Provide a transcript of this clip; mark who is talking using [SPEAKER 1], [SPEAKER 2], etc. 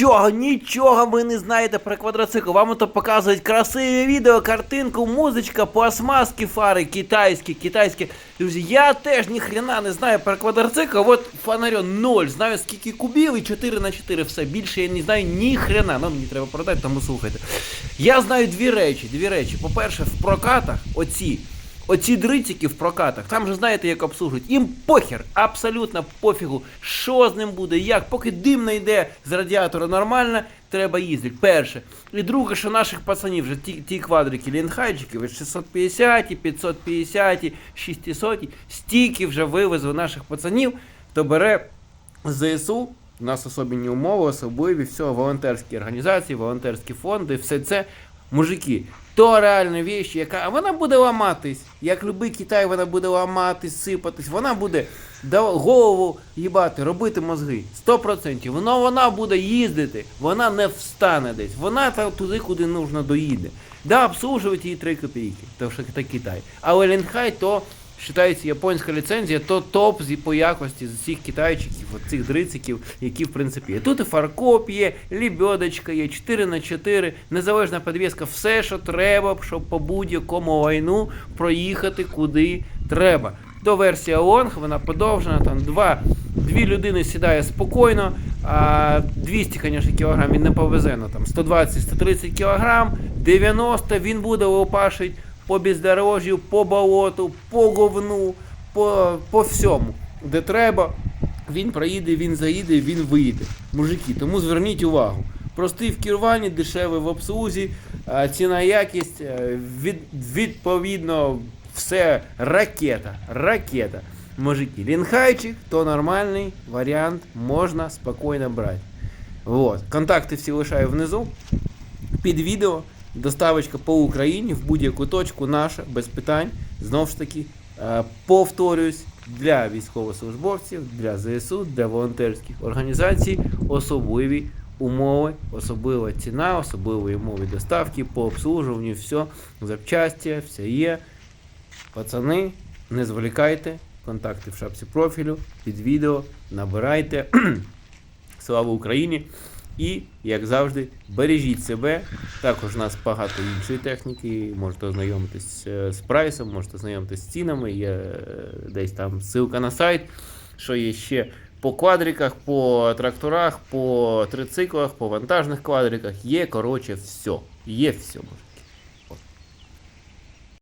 [SPEAKER 1] Нічого, нічого ви не знаєте про квадроцикл. Вам то показують красиві відео, картинку, музичка, пластмаски, фари, китайські, китайські. Друзі, я теж ніхрена не знаю про квадроцикл. От фонарен 0. Знаю скільки кубів і 4 на 4 все. Більше я не знаю ніхрена. Ну мені треба продати, тому слухайте. Я знаю дві речі. Дві речі. По-перше, в прокатах оці. Оці дрицики в прокатах, там же знаєте, як обслужують. Їм похер, абсолютно пофігу, що з ним буде, як, поки дим не йде з радіатора нормально, треба їздити. Перше. І друге, що наших пацанів вже ті, ті квадрики лінхайджики, ви 650, 550, 600, стільки вже вивезли наших пацанів, то бере ЗСУ. У нас особливі умови, особливі, все, волонтерські організації, волонтерські фонди, все це. Мужики, то реальна віч, яка вона буде ламатись. Як любий Китай, вона буде ламатись, сипатись, вона буде голову їбати, робити мозги. 100%. Вона вона буде їздити, вона не встане десь. Вона туди, куди нужно доїде. Да, обслужувати її 3 копійки, тому що це Китай. Але Лінхай то вважається японська ліцензія, то топ по якості з усіх китайчиків, цих дрициків, які в принципі є. Тут і фаркоп є, лібьодочка є, 4 на 4 незалежна підвіска, все, що треба, щоб по будь-якому лайну проїхати куди треба. То версія лонг, вона подовжена, там два, дві людини сідає спокійно, а 200, звісно, кілограм він не повезе, ну там 120-130 кілограм, 90 він буде лопашить по бездорожжю, по болоту, по говну, по, по всьому, де треба. Він проїде, він заїде, він виїде. Мужики, тому зверніть увагу. Простий в керуванні, дешевий в обслузі, ціна якість, е, від, відповідно, все ракета, ракета. Мужики, лінхайчик, то нормальний варіант, можна спокійно брати. Вот. Контакти всі лишаю внизу. Під відео доставочка по Україні в будь-яку точку наша, без питань. Знову ж таки, е, повторюсь, для військовослужбовців, для ЗСУ, для волонтерських організацій особливі умови, особлива ціна, особливі умови доставки, по обслужуванню, все, запчасті, все є. Пацани, не зволікайте, контакти в шапці профілю, під відео, набирайте. Слава Україні! І, як завжди, бережіть себе. Також у нас багато іншої техніки. Можете ознайомитись е, з прайсом, можете ознайомитись з цінами. Є е, десь там ссылка на сайт, що є ще по квадриках, по тракторах, по трициклах, по вантажних квадриках. Є, коротше, все. Є все.